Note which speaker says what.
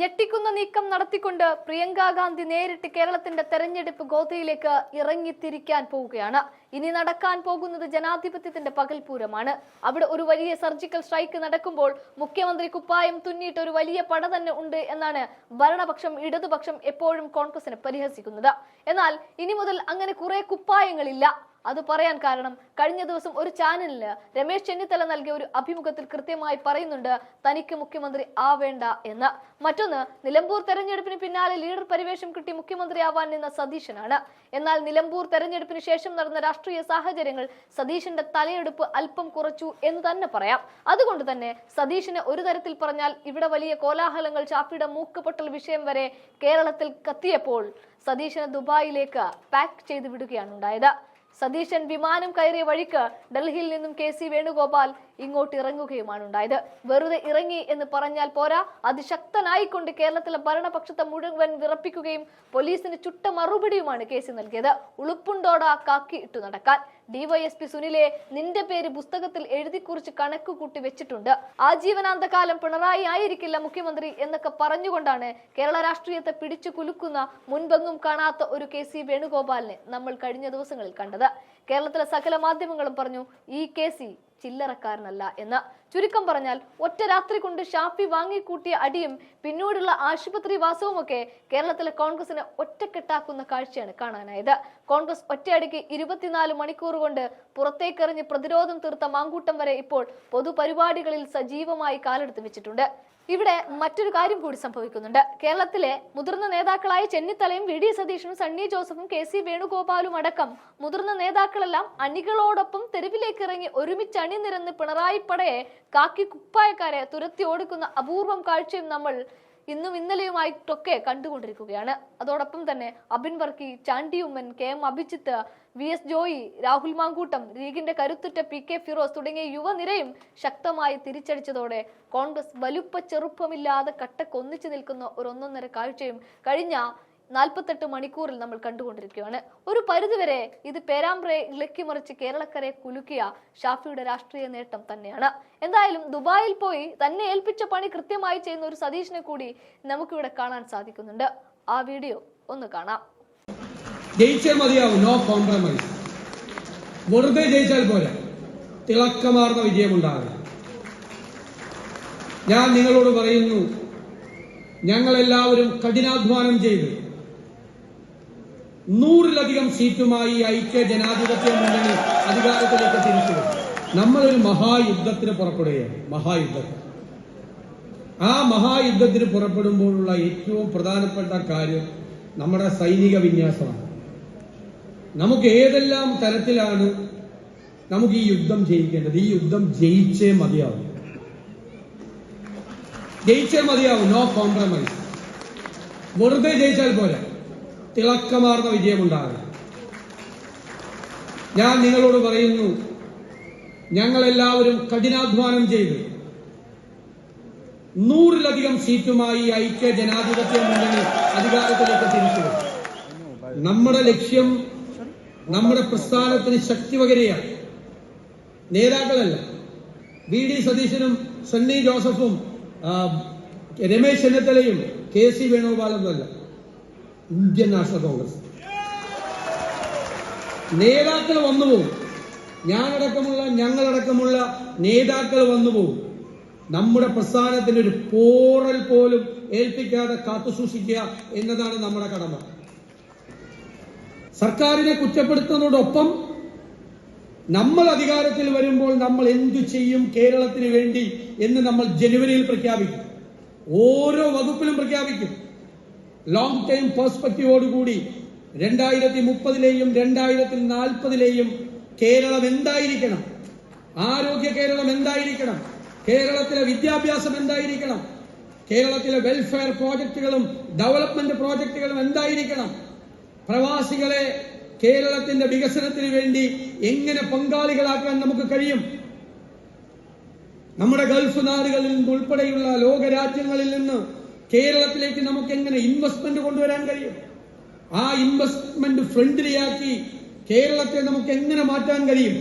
Speaker 1: ഞെട്ടിക്കുന്ന നീക്കം നടത്തിക്കൊണ്ട് പ്രിയങ്കാ ഗാന്ധി നേരിട്ട് കേരളത്തിന്റെ തെരഞ്ഞെടുപ്പ് ഗോതയിലേക്ക് ഇറങ്ങിത്തിരിക്കാൻ പോവുകയാണ് ഇനി നടക്കാൻ പോകുന്നത് ജനാധിപത്യത്തിന്റെ പകൽപൂരമാണ് അവിടെ ഒരു വലിയ സർജിക്കൽ സ്ട്രൈക്ക് നടക്കുമ്പോൾ മുഖ്യമന്ത്രി കുപ്പായം തുന്നിയിട്ട് ഒരു വലിയ പട തന്നെ ഉണ്ട് എന്നാണ് ഭരണപക്ഷം ഇടതുപക്ഷം എപ്പോഴും കോൺഗ്രസിനെ പരിഹസിക്കുന്നത് എന്നാൽ ഇനി മുതൽ അങ്ങനെ കുറെ കുപ്പായങ്ങളില്ല അത് പറയാൻ കാരണം കഴിഞ്ഞ ദിവസം ഒരു ചാനലിന് രമേശ് ചെന്നിത്തല നൽകിയ ഒരു അഭിമുഖത്തിൽ കൃത്യമായി പറയുന്നുണ്ട് തനിക്ക് മുഖ്യമന്ത്രി ആവേണ്ട എന്ന് മറ്റൊന്ന് നിലമ്പൂർ തെരഞ്ഞെടുപ്പിന് പിന്നാലെ ലീഡർ പരിവേഷം കിട്ടി മുഖ്യമന്ത്രിയാവാൻ നിന്ന സതീശനാണ് എന്നാൽ നിലമ്പൂർ തെരഞ്ഞെടുപ്പിന് ശേഷം നടന്ന രാഷ്ട്രീയ സാഹചര്യങ്ങൾ സതീശന്റെ തലയെടുപ്പ് അല്പം കുറച്ചു എന്ന് തന്നെ പറയാം അതുകൊണ്ട് തന്നെ സതീശന് ഒരു തരത്തിൽ പറഞ്ഞാൽ ഇവിടെ വലിയ കോലാഹലങ്ങൾ ചാപ്പിയുടെ മൂക്കുപൊട്ടൽ വിഷയം വരെ കേരളത്തിൽ കത്തിയപ്പോൾ സതീശനെ ദുബായിലേക്ക് പാക്ക് ചെയ്ത് വിടുകയാണ് ഉണ്ടായത് സതീശൻ വിമാനം കയറിയ വഴിക്ക് ഡൽഹിയിൽ നിന്നും കെ സി വേണുഗോപാൽ ഇങ്ങോട്ട് ഇറങ്ങുകയുമാണ് ഉണ്ടായത് വെറുതെ ഇറങ്ങി എന്ന് പറഞ്ഞാൽ പോരാ അതിശക്തനായിക്കൊണ്ട് കേരളത്തിലെ ഭരണപക്ഷത്തെ മുഴുവൻ വിറപ്പിക്കുകയും പോലീസിന് ചുട്ട മറുപടിയുമാണ് കെ സി നൽകിയത് ഉളുപ്പുണ്ടോടാ കാക്കി ഇട്ടു നടക്കാൻ ഡിവൈഎസ്പി സുനിലെ നിന്റെ പേര് പുസ്തകത്തിൽ എഴുതി കുറിച്ച് കണക്ക് കൂട്ടി വെച്ചിട്ടുണ്ട് ആജീവനാന്ത കാലം പിണറായി ആയിരിക്കില്ല മുഖ്യമന്ത്രി എന്നൊക്കെ പറഞ്ഞുകൊണ്ടാണ് കേരള രാഷ്ട്രീയത്തെ പിടിച്ചു കുലുക്കുന്ന മുൻപെങ്ങും കാണാത്ത ഒരു കെ സി വേണുഗോപാലിനെ നമ്മൾ കഴിഞ്ഞ ദിവസങ്ങളിൽ കണ്ടത് കേരളത്തിലെ സകല മാധ്യമങ്ങളും പറഞ്ഞു ഈ കെ സി ചില്ലറക്കാരനല്ല എന്ന് ചുരുക്കം പറഞ്ഞാൽ ഒറ്റ രാത്രി കൊണ്ട് ഷാഫി വാങ്ങിക്കൂട്ടിയ അടിയും പിന്നീടുള്ള ആശുപത്രി വാസവുമൊക്കെ കേരളത്തിലെ കോൺഗ്രസിനെ ഒറ്റക്കെട്ടാക്കുന്ന കാഴ്ചയാണ് കാണാനായത് കോൺഗ്രസ് ഒറ്റയടിക്ക് ഇരുപത്തിനാല് മണിക്കൂർ കൊണ്ട് പുറത്തേക്കെറിഞ്ഞ് പ്രതിരോധം തീർത്ത മാങ്കൂട്ടം വരെ ഇപ്പോൾ പൊതുപരിപാടികളിൽ സജീവമായി കാലെടുത്ത് വെച്ചിട്ടുണ്ട് ഇവിടെ മറ്റൊരു കാര്യം കൂടി സംഭവിക്കുന്നുണ്ട് കേരളത്തിലെ മുതിർന്ന നേതാക്കളായ ചെന്നിത്തലയും വി ഡി സതീഷും സണ്ണി ജോസഫും കെ സി വേണുഗോപാലും അടക്കം മുതിർന്ന നേതാക്കളെല്ലാം അണികളോടൊപ്പം തെരുവിലേക്ക് ഇറങ്ങി ഒരുമിച്ച് അണിനിരന്ന് പിണറായി പടയെ കാക്കി കുപ്പായക്കാരെ തുരത്തി ഓടിക്കുന്ന അപൂർവം കാഴ്ചയും നമ്മൾ ഇന്നും ഇന്നലെയുമായിട്ടൊക്കെ കണ്ടുകൊണ്ടിരിക്കുകയാണ് അതോടൊപ്പം തന്നെ Abin Varkey Chandy Oommen Oommen K M Abhijith V S Joy Rahul Mankoottam ലീഗിന്റെ കരുത്തുറ്റ പി കെ ഫിറോസ് തുടങ്ങിയ യുവനിരയും ശക്തമായി തിരിച്ചടിച്ചതോടെ കോൺഗ്രസ് വലുപ്പ ചെറുപ്പമില്ലാതെ കട്ടക്കൊന്നിച്ചു നിൽക്കുന്ന ഒരു ഒന്നൊന്നര കാഴ്ചയും കഴിഞ്ഞ നാൽപ്പത്തെട്ട് മണിക്കൂറിൽ നമ്മൾ കണ്ടുകൊണ്ടിരിക്കുകയാണ് ഒരു പരിധിവരെ ഇത് പേരാമ്പ്രയെ മറിച്ച് കേരളക്കരെ കുലുക്കിയ ഷാഫിയുടെ രാഷ്ട്രീയ നേട്ടം തന്നെയാണ് എന്തായാലും ദുബായിൽ പോയി തന്നെ ഏൽപ്പിച്ച പണി കൃത്യമായി ചെയ്യുന്ന ഒരു സതീഷിനെ കൂടി നമുക്കിവിടെ കാണാൻ സാധിക്കുന്നുണ്ട് ആ വീഡിയോ ഒന്ന് കാണാം
Speaker 2: ജയിച്ചേ മതിയാവും നോ കോംപ്രമൈസ് വെറുതെ ജയിച്ചാൽ പോലെ തിളക്കമാർന്ന വിജയമുണ്ടാകണം ഞാൻ നിങ്ങളോട് പറയുന്നു ഞങ്ങളെല്ലാവരും കഠിനാധ്വാനം ചെയ്ത് നൂറിലധികം സീറ്റുമായി ഐക്യ ജനാധിപത്യ മുന്നണി അധികാരത്തിലേക്ക് തിരിച്ചു നമ്മളൊരു മഹായുദ്ധത്തിന് പുറപ്പെടുകയാണ് മഹായുദ്ധം ആ മഹായുദ്ധത്തിന് പുറപ്പെടുമ്പോഴുള്ള ഏറ്റവും പ്രധാനപ്പെട്ട കാര്യം നമ്മുടെ സൈനിക വിന്യാസമാണ് നമുക്ക് ഏതെല്ലാം തരത്തിലാണ് നമുക്ക് ഈ യുദ്ധം ജയിക്കേണ്ടത് ഈ യുദ്ധം ജയിച്ചേ മതിയാവും ജയിച്ചേ മതിയാവും നോ കോംപ്രമൈസ് വെറുതെ ജയിച്ചാൽ പോരാ തിളക്കമാർന്ന വിജയമുണ്ടാകണം ഞാൻ നിങ്ങളോട് പറയുന്നു ഞങ്ങളെല്ലാവരും കഠിനാധ്വാനം ചെയ്ത് നൂറിലധികം സീറ്റുമായി ഐക്യ ജനാധിപത്യ മുന്നണി അധികാരത്തിലേക്ക് തിരിച്ചു നമ്മുടെ ലക്ഷ്യം നമ്മുടെ പ്രസ്ഥാനത്തിന് ശക്തി നേതാക്കളല്ല വി ഡി സതീശനും സണ്ണി ജോസഫും രമേശ് ചെന്നിത്തലയും കെ സി വേണുഗോപാലും അല്ല ഇന്ത്യൻ നാഷണൽ കോൺഗ്രസ് നേതാക്കൾ വന്നു പോകും ഞാനടക്കമുള്ള ഞങ്ങളടക്കമുള്ള നേതാക്കൾ വന്നു പോകും നമ്മുടെ പ്രസ്ഥാനത്തിന് ഒരു പോറൽ പോലും ഏൽപ്പിക്കാതെ കാത്തുസൂക്ഷിക്കുക എന്നതാണ് നമ്മുടെ കടമ സർക്കാരിനെ കുറ്റപ്പെടുത്തുന്നതോടൊപ്പം നമ്മൾ അധികാരത്തിൽ വരുമ്പോൾ നമ്മൾ എന്തു ചെയ്യും കേരളത്തിന് വേണ്ടി എന്ന് നമ്മൾ ജനുവരിയിൽ പ്രഖ്യാപിക്കും ഓരോ വകുപ്പിലും പ്രഖ്യാപിക്കും ലോങ് ടൈം പെർസ്പെക്റ്റീവോടുകൂടി രണ്ടായിരത്തി മുപ്പതിലെയും രണ്ടായിരത്തി നാൽപ്പതിലെയും കേരളം എന്തായിരിക്കണം ആരോഗ്യ കേരളം എന്തായിരിക്കണം കേരളത്തിലെ വിദ്യാഭ്യാസം എന്തായിരിക്കണം കേരളത്തിലെ വെൽഫെയർ പ്രോജക്റ്റുകളും ഡെവലപ്മെന്റ് പ്രോജക്റ്റുകളും എന്തായിരിക്കണം പ്രവാസികളെ കേരളത്തിന്റെ വികസനത്തിന് വേണ്ടി എങ്ങനെ പങ്കാളികളാക്കാൻ നമുക്ക് കഴിയും നമ്മുടെ ഗൾഫ് നാടുകളിൽ നിന്ന് ഉൾപ്പെടെയുള്ള ലോകരാജ്യങ്ങളിൽ നിന്ന് കേരളത്തിലേക്ക് നമുക്ക് എങ്ങനെ ഇൻവെസ്റ്റ്മെന്റ് കൊണ്ടുവരാൻ കഴിയും ആ ഇൻവെസ്റ്റ്മെന്റ് ഫ്രണ്ട്ലിയാക്കി കേരളത്തെ നമുക്ക് എങ്ങനെ മാറ്റാൻ കഴിയും